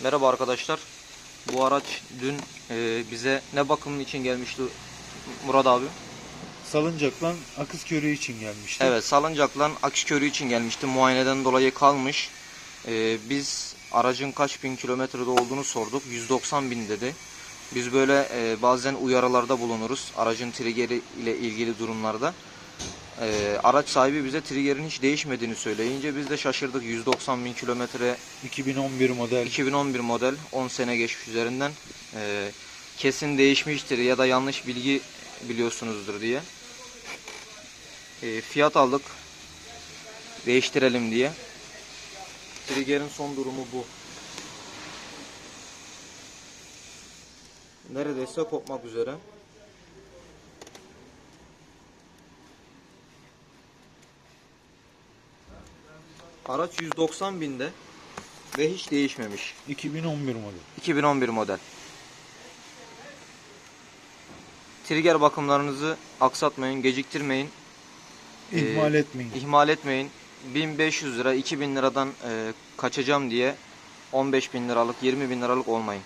Merhaba arkadaşlar. Bu araç dün e, bize ne bakımın için gelmişti Murat abi? Salıncaklan akız körüğü için gelmişti. Evet salıncakla akış körüğü için gelmişti. Muayeneden dolayı kalmış. E, biz aracın kaç bin kilometrede olduğunu sorduk. 190 bin dedi. Biz böyle e, bazen uyarılarda bulunuruz. Aracın triggeri ile ilgili durumlarda. E, araç sahibi bize triggerin hiç değişmediğini söyleyince biz de şaşırdık. 190 bin kilometre 2011 model. 2011 model 10 sene geçmiş üzerinden. Ee, kesin değişmiştir ya da yanlış bilgi biliyorsunuzdur diye. Ee, fiyat aldık. Değiştirelim diye. Trigger'in son durumu bu. Neredeyse kopmak üzere araç 190 binde ve hiç değişmemiş 2011 model. 2011 model. Trigger bakımlarınızı aksatmayın, geciktirmeyin, İhmal etmeyin. ihmal etmeyin. 1500 lira, 2000 liradan e, kaçacağım diye 15 bin liralık, 20 bin liralık olmayın.